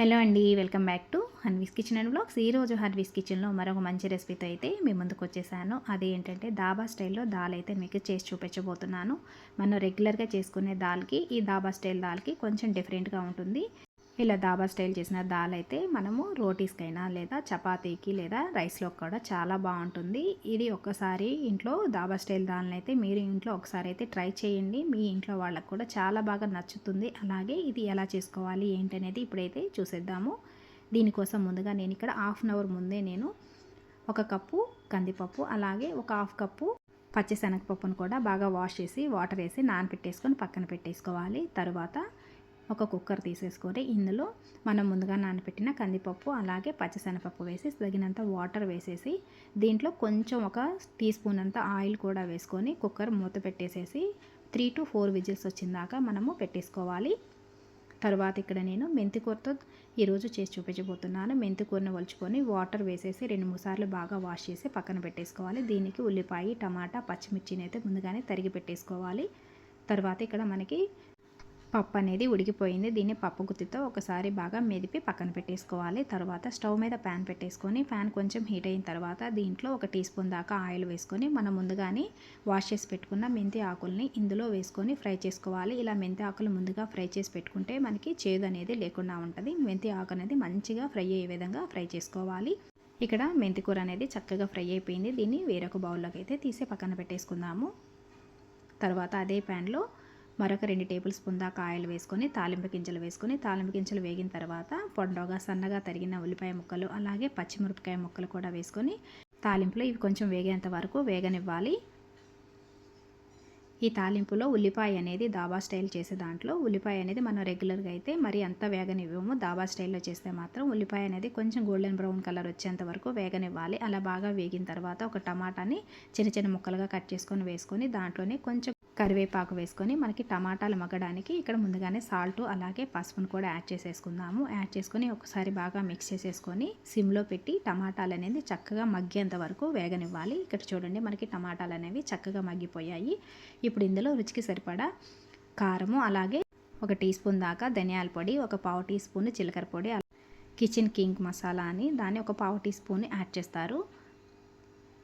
Hello అండి welcome back to Hanvi's kitchen and blogs. ఈరోజు హన్వీస్ కిచెన్లో మరొక మంచి రెసిపీతో అయితే మీ ముందుకు వచ్చేసాను. అది ఏంటంటే దాబా స్టైల్లో దాల్ అయితే మీకు చేసి చూపించబోతున్నాను. మనం రెగ్యులర్గా చేసుకునే దాల్కి ఈ దాబా స్టైల్ దాల్కి కొంచెం డిఫరెంట్గా ఉంటుంది. ఇలా దాబా స్టైల్ చేసిన దాల్ అయితే మనము రోటీస్కైనా లేదా చపాతీకి లేదా రైస్లో కూడా చాలా బాగుంటుంది. ఇది ఒక్కసారి ఇంట్లో దాబా స్టైల్ దాల్ని అయితే మీరు ఇంట్లో ఒకసారి అయితే ట్రై చేయండి. మీ ఇంట్లో వాళ్ళకు కూడా చాలా బాగా నచ్చుతుంది. అలాగే ఇది ఎలా చేసుకోవాలి ఏంటనేది ఇప్పుడైతే చూసేద్దాము. దీనికోసం ముందుగా నేను ఇక్కడ హాఫ్ అన్ అవర్ ముందే నేను ఒక కప్పు కందిపప్పు అలాగే ఒక హాఫ్ కప్పు పచ్చిశనగపప్పును కూడా బాగా వాష్ చేసి వాటర్ వేసి నానపెట్టేసుకొని పక్కన పెట్టేసుకోవాలి. తర్వాత ఒక కుక్కర్ తీసేసుకొని ఇందులో మనం ముందుగా నానబెట్టిన కందిపప్పు అలాగే పచ్చిశనగపప్పు వేసి తగినంత వాటర్ వేసేసి దీంట్లో కొంచెం ఒక టీ స్పూన్ అంత ఆయిల్ కూడా వేసుకొని కుక్కర్ మూత పెట్టేసేసి త్రీ టు ఫోర్ విజిల్స్ వచ్చిందాక మనము పెట్టేసుకోవాలి. తర్వాత ఇక్కడ నేను మెంతికూరతో ఈరోజు చేసి చూపించబోతున్నాను. మెంతికూరను వలుచుకొని వాటర్ వేసేసి రెండు మూడు సార్లు బాగా వాష్ చేసి పక్కన పెట్టేసుకోవాలి. దీనికి ఉల్లిపాయ టమాటా పచ్చిమిర్చిని అయితే ముందుగానే తరిగి పెట్టేసుకోవాలి. తర్వాత ఇక్కడ మనకి పప్పు అనేది ఉడికిపోయింది. దీన్ని పప్పు గుత్తితో ఒకసారి బాగా మెదిపి పక్కన పెట్టేసుకోవాలి. తర్వాత స్టవ్ మీద ప్యాన్ పెట్టేసుకొని ప్యాన్ కొంచెం హీట్ అయిన తర్వాత దీంట్లో ఒక టీ స్పూన్ దాకా ఆయిల్ వేసుకొని మనం ముందుగానే వాష్ చేసి పెట్టుకున్న మెంతి ఆకుల్ని ఇందులో వేసుకొని ఫ్రై చేసుకోవాలి. ఇలా మెంతి ఆకులు ముందుగా ఫ్రై చేసి పెట్టుకుంటే మనకి చేదు అనేది లేకుండా ఉంటుంది. మెంతి ఆకు అనేది మంచిగా ఫ్రై అయ్యే విధంగా ఫ్రై చేసుకోవాలి. ఇక్కడ మెంతి కూర అనేది చక్కగా ఫ్రై అయిపోయింది. దీన్ని వేరొక బౌల్లోకి అయితే తీసి పక్కన పెట్టేసుకుందాము. తర్వాత అదే ప్యాన్లో మరొక రెండు టేబుల్ స్పూన్ దాకా ఆయిల్ వేసుకొని తాలింపు గింజలు వేసుకొని తాలింపు గింజలు వేగిన తర్వాత పొండోగా సన్నగా తరిగిన ఉల్లిపాయ ముక్కలు అలాగే పచ్చిమిరపకాయ ముక్కలు కూడా వేసుకొని తాలింపులో ఇవి కొంచెం వేగేంత వరకు వేగనివ్వాలి. ఈ తాలింపులో ఉల్లిపాయ అనేది దాబా స్టైల్ చేసే దాంట్లో ఉల్లిపాయ అనేది మనం రెగ్యులర్గా అయితే మరి అంత వేగనివ్వము. దాబా స్టైల్లో చేస్తే మాత్రం ఉల్లిపాయ అనేది కొంచెం గోల్డెన్ బ్రౌన్ కలర్ వచ్చేంత వరకు వేగనివ్వాలి. అలా బాగా వేగిన తర్వాత ఒక టమాటాని చిన్న చిన్న ముక్కలుగా కట్ చేసుకొని వేసుకొని దాంట్లోనే కొంచెం కరివేపాకు వేసుకొని మనకి టమాటాలు మగ్గడానికి ఇక్కడ ముందుగానే సాల్ట్ అలాగే పసుపును కూడా యాడ్ చేసేసుకుందాము. యాడ్ చేసుకొని ఒకసారి బాగా మిక్స్ చేసేసుకొని సిమ్లో పెట్టి టమాటాలు అనేది చక్కగా మగ్గేంత వరకు వేగనివ్వాలి. ఇక్కడ చూడండి మనకి టమాటాలు అనేవి చక్కగా మగ్గిపోయాయి. ఇప్పుడు ఇందులో రుచికి సరిపడా కారము అలాగే ఒక టీ స్పూన్ దాకా ధనియాల పొడి ఒక పావు టీ స్పూన్ జీలకర్ర పొడి కిచెన్ కింగ్ మసాలా అని దాన్ని ఒక పావు టీ స్పూన్ యాడ్ చేస్తారు.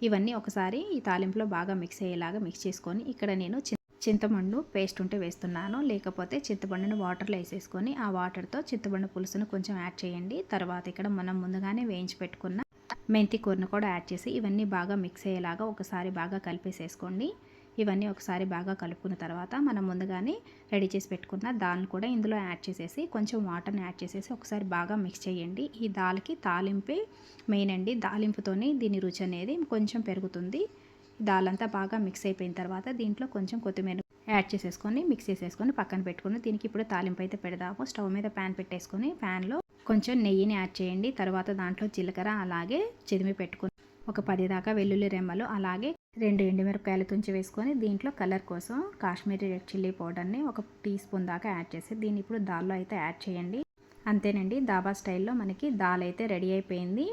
ఇవన్నీ ఒకసారి ఈ తాలింపులో బాగా మిక్స్ అయ్యేలాగా మిక్స్ చేసుకొని ఇక్కడ నేను చింతపండు పేస్ట్ ఉంటే వేస్తున్నాను. లేకపోతే చింతపండుని వాటర్లో వేసేసుకొని ఆ వాటర్తో చింతపండు పులుసును కొంచెం యాడ్ చేయండి. తర్వాత ఇక్కడ మనం ముందుగానే వేయించి పెట్టుకున్న మెంతి కూరను కూడా యాడ్ చేసి ఇవన్నీ బాగా మిక్స్ అయ్యేలాగా ఒకసారి బాగా కలిపేసేసుకోండి. ఇవన్నీ ఒకసారి బాగా కలుపుకున్న తర్వాత మనం ముందుగానే రెడీ చేసి పెట్టుకున్న దాల్ని కూడా ఇందులో యాడ్ చేసేసి కొంచెం వాటర్ని యాడ్ చేసేసి ఒకసారి బాగా మిక్స్ చేయండి. ఈ దాల్కి తాలింపే మెయిన్ అండి. దాలింపుతోనే దీని రుచి అనేది కొంచెం పెరుగుతుంది. దాల్ అంతా బాగా మిక్స్ అయిపోయిన తర్వాత దీంట్లో కొంచెం కొత్తిమీర యాడ్ చేసేసుకొని మిక్స్ చేసేసుకొని పక్కన పెట్టుకుని దీనికి ఇప్పుడు తాలింపు అయితే పెడదాము. స్టవ్ మీద ప్యాన్ పెట్టేసుకొని ప్యాన్లో కొంచెం నెయ్యిని యాడ్ చేయండి. తర్వాత దాంట్లో జీలకర్ర అలాగే చిదిమి పెట్టుకుని ఒక పది దాకా వెల్లుల్లి రెమ్మలు అలాగే రెండు ఎండుమిరపకాయలు తుంచి వేసుకొని దీంట్లో కలర్ కోసం కాశ్మీరీ రెడ్ చిల్లీ పౌడర్ని ఒక టీ స్పూన్ దాకా యాడ్ చేసి దీన్ని ఇప్పుడు దాల్లో అయితే యాడ్ చేయండి. అంతేనండి దాబా స్టైల్లో మనకి దాల్ అయితే రెడీ అయిపోయింది.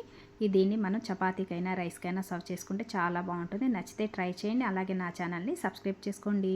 దీన్ని మనం చపాతీకైనా రైస్కైనా సర్వ్ చేసుకుంటే చాలా బాగుంటుంది. నచ్చితే ట్రై చేయండి. అలాగే నా ఛానల్ని సబ్స్క్రైబ్ చేసుకోండి.